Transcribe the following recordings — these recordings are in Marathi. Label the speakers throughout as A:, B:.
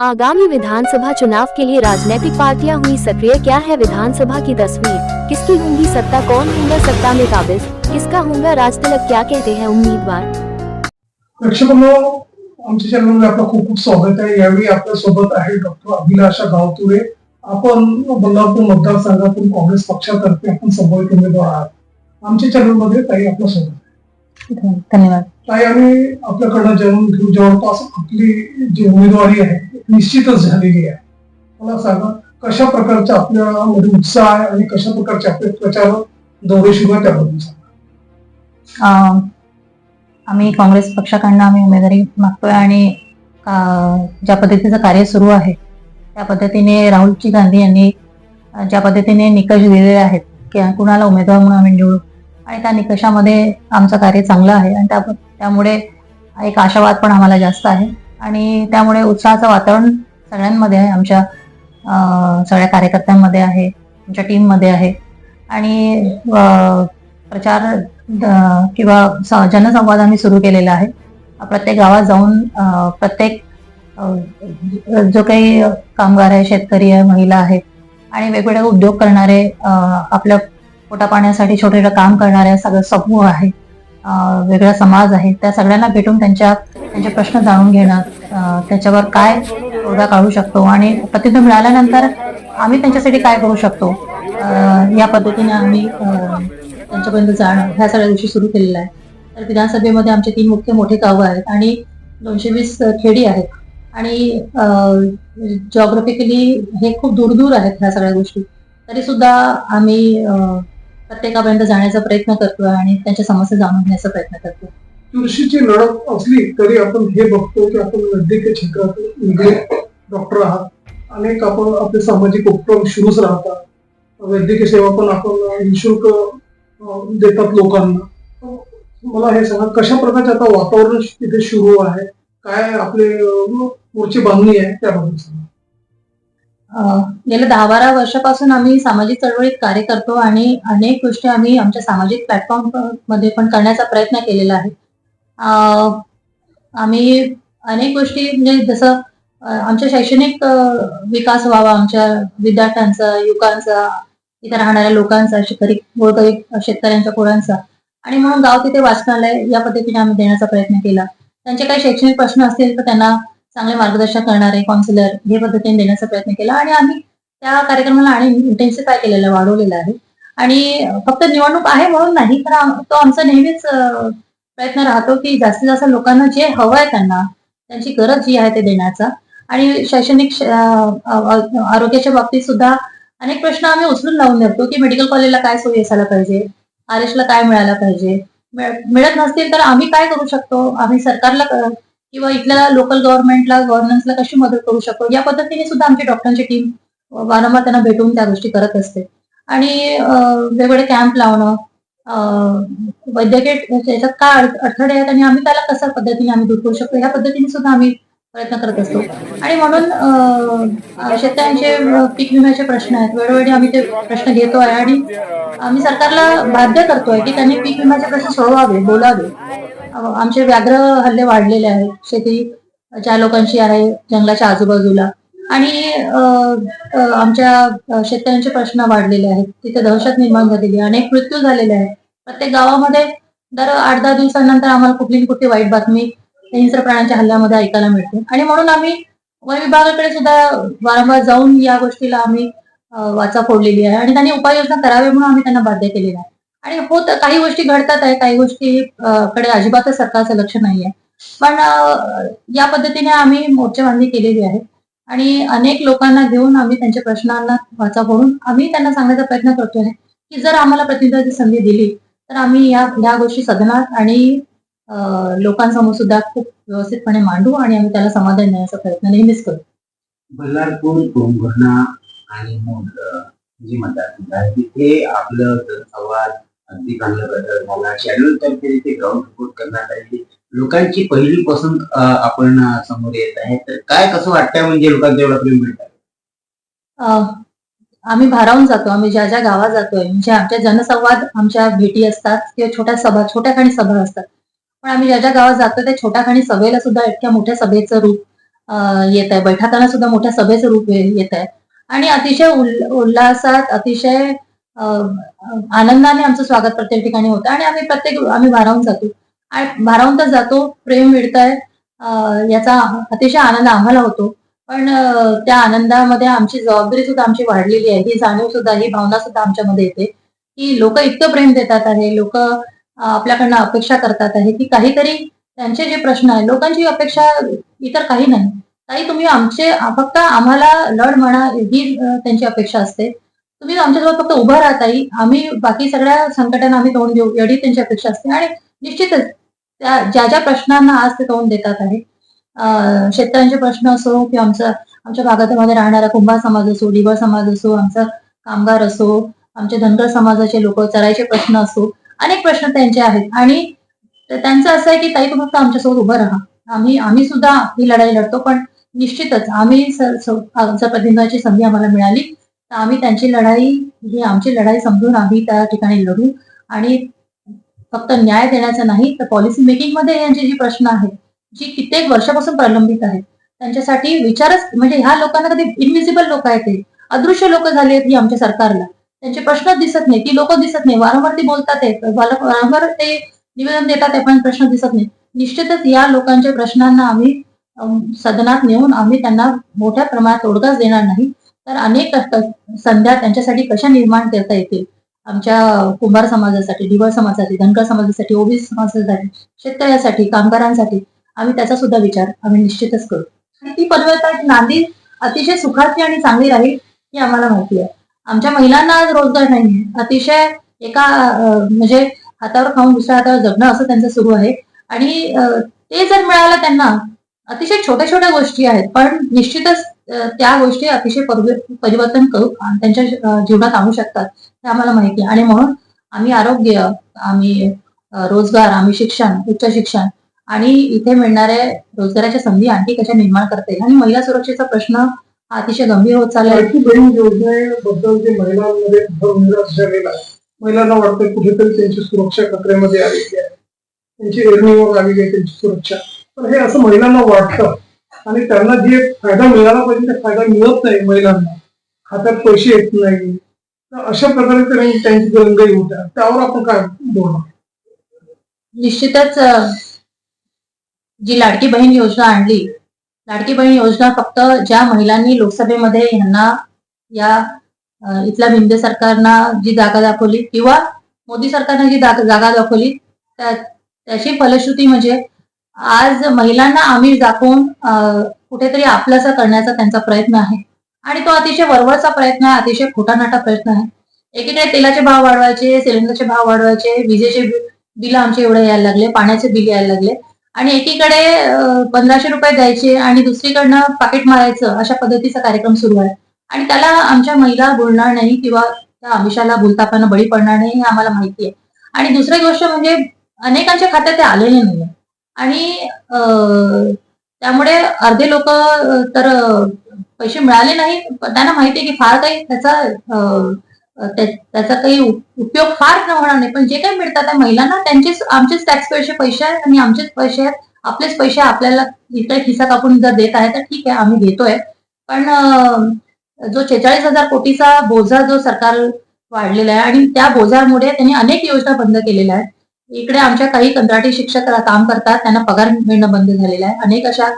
A: आगामी विधानसभा चुनाव के लिए राजनीतिक पार्टियाँ हुई सक्रिय क्या है विधानसभा की तस्वीर? किसकी होंगी सत्ता? कौन होगा सत्ता में काबिज? किसका होगा राज तिलक? क्या कहते हैं उम्मीदवार?
B: आमच्या चॅनलमध्ये आपलं खूप खूप स्वागत आहे. यावेळी आपल्या सोबत आहे डॉक्टर अभिलाषा गावतुरे. आपण बल्लारपूर मतदारसंघातून काँग्रेस पक्षातर्फे आपण संभावित उमेदवार आहात. आमच्या चॅनलमध्ये ताई आपलं
C: धन्यवाद.
B: ताई आम्ही आपल्याकडनं जाणून घेऊ. जवळपास आपली जी उमेदवारी आहे ती निश्चितच झालेली आहे. मला सांगा कशा प्रकारचा आपल्यामध्ये उत्साह आहे आणि कशा प्रकारचे आपले प्रचार दौरे सुरू आहे त्याबद्दल सांगा.
C: आम्ही काँग्रेस पक्षाकडनं आम्ही उमेदवारी मागतोय आणि ज्या पद्धतीचं कार्य सुरू आहे त्या पद्धतीने राहुलजी गांधी यांनी ज्या पद्धतीने निकष दिलेले आहेत की कुणाला उमेदवार म्हणून आम्ही निवडू आणि त्या निकषामध्ये आमचं कार्य चांगलं आहे आणि त्या त्यामुळे एक आशावाद पण आम्हाला जास्त आहे. आणि त्यामुळे उत्साहाचं वातावरण सगळ्यांमध्ये आहे. आमच्या सगळ्या कार्यकर्त्यांमध्ये आहे. आमच्या टीममध्ये आहे. आणि प्रचार किंवा स- जनसंवाद आम्ही सुरू केलेला आहे. प्रत्येक गावात जाऊन प्रत्येक जो काही कामगार आहे शेतकरी आहे महिला आहे आणि वेगवेगळे उद्योग करणारे आपल्या पोटापाण्यासाठी छोटे छोटे काम करणारे सगळं समूह आहे. वेगळा समाज आहे त्या सगळ्यांना भेटून त्यांच्या त्यांचे प्रश्न जाणून घेणं त्याच्यावर काय तोडगा काढू शकतो आणि प्रतिनिधी मिळाल्यानंतर आम्ही त्यांच्यासाठी काय करू शकतो? या पद्धतीने आम्ही त्यांच्यापर्यंत जाणं ह्या सगळ्या गोष्टी सुरू केलेल्या आहेत. तर विधानसभेमध्ये आमचे तीन मुख्य मोठे गावं आहेत आणि दोनशे वीस खेडी आहेत. आणि जॉग्राफिकली हे खूप दूर दूर आहेत ह्या सगळ्या गोष्टी. तरी सुद्धा आम्ही प्रत्येकापर्यंत जाण्याचा प्रयत्न करतोय आणि त्यांच्या समस्या जाणून घेण्याचा प्रयत्न करतोय.
B: तुळशीची लढत असली तरी आपण हे बघतो की आपण वैद्यकीय क्षेत्रात डॉक्टर आहात. अनेक आपण आपले सामाजिक उपक्रम सुरूच राहतात. वैद्यकीय सेवा पण आपण निशुल्क देतात लोकांना. मला हे सांगा कशा प्रकारचे आता वातावरण तिथे सुरू आहे? काय आपले मोर्चे बांधणी आहे त्याबद्दल सांगा.
C: गेल्या दहा बारा वर्षापासून आम्ही सामाजिक चळवळीत कार्य करतो आणि अनेक गोष्टी आम्ही आमच्या सामाजिक प्लॅटफॉर्ममध्ये पण करण्याचा प्रयत्न केलेला आहे. आम्ही अनेक गोष्टी म्हणजे जसं आमच्या शैक्षणिक विकास व्हावा आमच्या विद्यार्थ्यांचा युवकांचा इथे राहणाऱ्या लोकांचा शेतकरी गोरगरीब शेतकऱ्यांच्या पोरांचा. आणि म्हणून गाव तिथे वाचनालय या पद्धतीने आम्ही देण्याचा प्रयत्न केला. त्यांचे काही शैक्षणिक प्रश्न असतील तर त्यांना चांगले मार्गदर्शन करणारे काउन्सिलर हे पद्धतीने देण्याचा प्रयत्न केला आणि आम्ही त्या कार्यक्रमाला आणि इंटेन्सिफाय केलेला वाढवलेला आहे. आणि फक्त निवडणूक आहे म्हणून नाही तर तो आमचा नेहमीच प्रयत्न राहतो की जास्तीत जास्त लोकांना जे हवं आहे त्यांना त्यांची गरज जी आहे ते देण्याचा. आणि शैक्षणिक आरोग्याच्या बाबतीत सुद्धा अनेक प्रश्न आम्ही उचलून लावून धरतो की मेडिकल कॉलेजला काय सोयी असायला पाहिजे आर एसला काय मिळायला पाहिजे मिळत नसतील तर आम्ही काय करू शकतो? आम्ही सरकारला किंवा इथल्या लोकल गव्हर्नमेंटला गव्हर्नन्सला कशी मदत करू शकतो? या पद्धतीने सुद्धा आमची डॉक्टरांची टीम वारंवार त्यांना भेटून त्या गोष्टी करत असते. आणि वेगवेगळे कॅम्प लावणं वैद्यकीय म्हणजे याच्यात काय अडथळे आहेत आणि आम्ही त्याला कशा पद्धतीने आम्ही दूर करू शकतो? या पद्धतीने सुद्धा आम्ही प्रयत्न करत असतो. आणि म्हणून शेतकऱ्यांचे पीक विम्याचे प्रश्न आहेत. वेळोवेळी आम्ही ते प्रश्न घेतो आहे आणि आम्ही सरकारला बाध्य करतोय की त्यांनी पीक विम्याचे प्रश्न सोडवावे बोलावे. आमचे व्याघ्र हल्ले वाढलेले आहेत. शेती ज्या लोकांची आहे जंगलाच्या आजूबाजूला. आणि आमच्या शेतकऱ्यांचे प्रश्न वाढलेले आहेत. तिथे दहशत निर्माण झालेली आहे. अनेक मृत्यू झालेले आहेत. प्रत्येक गावामध्ये दर आठ दहा दिवसानंतर आम्हाला कुठली ना कुठली वाईट बातमी हिंस्र प्राण्यांच्या हल्ल्यामध्ये ऐकायला मिळते. आणि म्हणून आम्ही वन विभागाकडे सुद्धा वारंवार जाऊन या गोष्टीला आम्ही वाचा फोडलेली आहे. आणि त्यांनी उपाययोजना करावी म्हणून आम्ही त्यांना बाध्य केलेलं आहे. आणि होत काही गोष्टी घडतात आहे काही गोष्टी कडे अजिबातच सरकारचं लक्ष नाहीये पण या पद्धतीने आम्ही मोर्चेबांधणी केलेली आहे. आणि अनेक लोकांना घेऊन आम्ही त्यांच्या प्रश्नांना वाचा करून आम्ही त्यांना सांगण्याचा प्रयत्न करतोय की जर आम्हाला प्रतिनिधी संधी दिली तर आम्ही या ह्या गोष्टी सदनात आणि लोकांसमोर सुद्धा खूप व्यवस्थितपणे मांडू आणि आम्ही त्याला समाधान देण्याचा प्रयत्न नेहमीच करू.
D: बल्लारपूर कोंभणा आणि जी म्हणतात तिथे आपलं संवाद अगदी चांगल्या प्रकारे झाला चॅनल तर्फे तिथे ग्राउंड रिपोर्ट करण्यात आली लोकांची पहिली पसंत आपण समोर येत आहे. तर काय कसं वाटतंय म्हणजे लोकांना एवढा प्रेम
C: मिळतात आम्ही भारावून जातो. आम्ही ज्या ज्या गावात जातोय म्हणजे आमच्या जनसंवाद आमच्या भेटी असतात किंवा छोट्या सभा छोट्या खाणी सभा असतात. पण आम्ही ज्या ज्या गावात जातो त्या छोट्या खाणी सभेला सुद्धा इतक्या मोठ्या सभेचं रूप येत आहे. बैठकांना सुद्धा मोठ्या सभेचं रूप येत आहे. आणि अतिशय उल्हासात अतिशय आनंदाने आमचं स्वागत प्रत्येक ठिकाणी होतं आणि आम्ही प्रत्येक आम्ही भारावून जातो. आणि भारावून तर जातो प्रेम मिळताय. याचा अतिशय आनंद आम्हाला होतो. पण त्या आनंदामध्ये आमची जबाबदारी सुद्धा आमची वाढलेली आहे. ही जाणीव सुद्धा ही भावना सुद्धा आमच्यामध्ये येते की लोक इतकं प्रेम देतात आहे लोक आपल्याकडनं अपेक्षा करतात आहे की काहीतरी त्यांचे जे प्रश्न आहे लोकांची अपेक्षा इतर काही नाही. काही तुम्ही आमचे फक्त आम्हाला लढ म्हणा ही त्यांची अपेक्षा असते. तुम्ही आमच्यासोबत फक्त उभं राहताही आम्ही बाकी सगळ्या संकटांना आम्ही तोंड देऊ. एवढी त्यांची अपेक्षा असते. आणि निश्चितच त्या ज्या ज्या प्रश्नांना आज ते तोंड देतात आहे शेतकऱ्यांचे प्रश्न असो किंवा आमचं आमच्या भागामध्ये राहणारा कुंभार समाज असो डिबळ समाज असो आमचा कामगार असो आमचे धनगर समाजाचे लोक चरायचे प्रश्न असो अनेक प्रश्न त्यांचे आहेत. आणि त्यांचं असं आहे की ताई तुम्ही फक्त आमच्यासोबत उभं राहा. आम्ही आम्ही सुद्धा ही लढाई लढतो पण निश्चितच आम्ही स- प्रतिनिधाची संधी आम्हाला मिळाली. आम्ही त्यांची लढाई ही आमची लढाई समजून आम्ही त्या ठिकाणी लढू. आणि फक्त न्याय देण्याचा नाही तर पॉलिसी मेकिंगमध्ये यांचे जी प्रश्न आहेत जी कित्येक वर्षापासून प्रलंबित आहेत त्यांच्यासाठी विचारच म्हणजे ह्या लोकांना कधी इनव्हिजिबल लोक आहेत ते अदृश्य लोक झाले आहेत ही आमच्या सरकारला. त्यांचे प्रश्न दिसत नाही ती लोक दिसत नाही वारंवार ती बोलतात वारंवार ते निवेदन देतात पण प्रश्न दिसत नाही निश्चितच या लोकांच्या प्रश्नांना आम्ही सदनात नेऊन आम्ही त्यांना मोठ्या प्रमाणात तोडगाच देणार नाही. तर अनेक संध्या त्यांच्यासाठी कशा निर्माण करता येतील? आमच्या कुंभार समाजासाठी दिवळ समाजासाठी धनगर समाजासाठी ओबीसी समाजासाठी शेतकऱ्यासाठी कामगारांसाठी आम्ही त्याचा सुद्धा विचार आम्ही निश्चितच करू. आणि ती परिवर्तन नांदी अतिशय सुखाची आणि चांगली राहील ही आम्हाला माहिती आहे. आमच्या महिलांना आज रोजगार नाही अतिशय एका म्हणजे हातावर खाऊन दुसऱ्या हातावर जगणं असं त्यांचं सुरू आहे. आणि ते जर मिळालं त्यांना अतिशय छोट्या छोट्या गोष्टी आहेत. पण निश्चितच त्या गोष्टी अतिशय परिवर्तन करू आणि त्यांच्या जीवनात आणू शकतात हे आम्हाला माहिती आहे. आणि म्हणून आम्ही आरोग्य आम्ही रोजगार आम्ही शिक्षण उच्च शिक्षण आणि इथे मिळणाऱ्या रोजगाराच्या संधी आणखी कशा निर्माण करता येईल? आणि महिला सुरक्षेचा प्रश्न हा अतिशय गंभीर होत चालला आहे.
B: बहीण योजनेबद्दल जे महिलांमध्ये भरनिराश झालेला महिलांना वाटतं कुठेतरी त्यांची सुरक्षा खतऱ्यामध्ये आलेली आहे. त्यांची एरणीवर आलेली आहे त्यांची सुरक्षा. पण हे असं महिलांना वाटतं आणि त्यांना जे फायदा मिळाला पाहिजे ते फायदा मिळत नाही महिलांना. खात्यात पैसे येत नाही. तर अशा प्रकारे त्यांची दंगई होत्या त्यावर आपण काय बोलणार?
C: निश्चितच जी लाडकी बहीण योजना आणली लाडकी बहीण योजना फक्त ज्या महिलांनी लोकसभेमध्ये यांना या इथल्या बिंदे सरकारनं जी जागा दाखवली किंवा मोदी सरकारनं जी जागा दाखवली त्या- त्याची फलश्रुती म्हणजे आज महिलांना आमिष दाखवून कुठेतरी आपलासा करण्याचा त्यांचा प्रयत्न आहे. आणि तो अतिशय वरवरचा प्रयत्न आहे अतिशय खोटानाटा प्रयत्न आहे. एकीकडे तेलाचे भाव वाढवायचे सिलेंडरचे भाव वाढवायचे विजेचे बिल आमचे एवढे यायला लागले पाण्याचे बिल यायला लागले. आणि एकीकडे पंधराशे रुपये द्यायचे आणि दुसरीकडनं पाकिट मारायचं अशा पद्धतीचा कार्यक्रम सुरू आहे. आणि त्याला आमच्या महिला बोलणार नाही किंवा त्या आमिषाला बोलताना बळी पडणार नाही हे आम्हाला माहिती आहे. आणि दुसरी गोष्ट म्हणजे अनेकांच्या खात्यात ते आलेले नाही आणि त्यामुळे अर्धे लोक तर पैसे मिळाले नाही. त्यांना माहिती आहे की फार काही त्याचा त्याचा काही उपयोग फार न होणार नाही. पण जे काही मिळतात त्या महिलांना त्यांचेच आमचेच टॅक्स पैसे पैसे आहेत आणि आमचेच पैसे आहेत. आपलेच पैसे आपल्याला इकडे खिसा कापून जर देत आहे तर ठीक आहे आम्ही घेतोय पण जो छेचाळीस हजार कोटीचा बोजा जो सरकार वाढलेला आहे आणि त्या बोजामुळे त्यांनी अनेक योजना बंद केलेल्या आहेत. इकडे आमच्या काही कंत्राटी शिक्षक काम करतात त्यांना पगार मिळणं बंद झालेलं आहे. अनेक अशा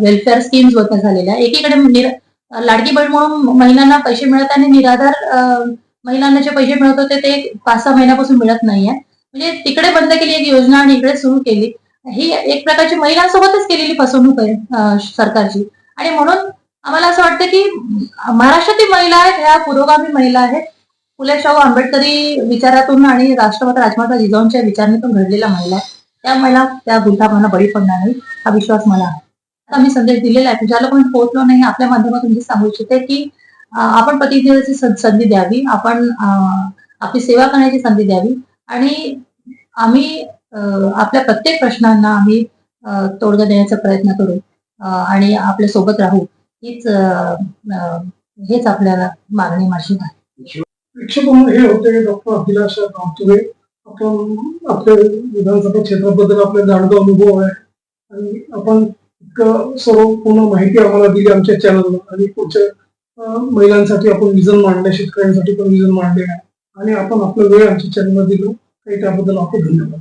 C: वेलफेअर स्कीम्स बंद झालेल्या आहे एकीकडे लाडकी बहीण म्हणून महिलांना पैसे मिळत आणि निराधार महिलांना जे पैसे मिळत होते ते पाच सहा महिन्यापासून मिळत नाहीये म्हणजे तिकडे बंद केली एक योजना आणि इकडे सुरू केली. ही एक प्रकारची महिलांसोबतच केलेली फसवणूक आहे सरकारची. आणि म्हणून आम्हाला असं वाटतं की महाराष्ट्रातील महिला आहेत ह्या पुरोगामी महिला आहेत. फुले शाहू आंबेडकरी विचारातून आणि राष्ट्रमाता राजमाता जिजाऊंच्या विचारणीतून घडलेला महिला त्या महिला त्या भूलथापांना बळी पडणार नाही हा विश्वास मला आहे. आता आम्ही संदेश दिलेला आहे. ज्याला पण पोहोचलो नाही आपल्या माध्यमातून मी सांगू इच्छिते की आपण प्रतिनिधीची संधी द्यावी. आपण आपली सेवा करण्याची संधी द्यावी. आणि आम्ही आपल्या प्रत्येक प्रश्नांना आम्ही तोडगा देण्याचा प्रयत्न करू. आणि आपल्यासोबत राहू. हीच अं, हेच आपल्याला मागणी माझी आहे.
B: प्रेक्षक हे होते डॉक्टर अभिलाषा गावतुरे आपण आपल्या विधानसभा क्षेत्राबद्दल आपले जाणतो अनुभव आहे. आणि आपण इतकं सर्व पूर्ण माहिती आम्हाला दिली आमच्या चॅनलला आणि पुढच्या महिलांसाठी आपण विजन मांडले शेतकऱ्यांसाठी पण विजन मांडले. आहे आणि आपण आपला वेळ आमच्या चॅनलला दिलो. काही त्याबद्दल आपण धन्यवाद.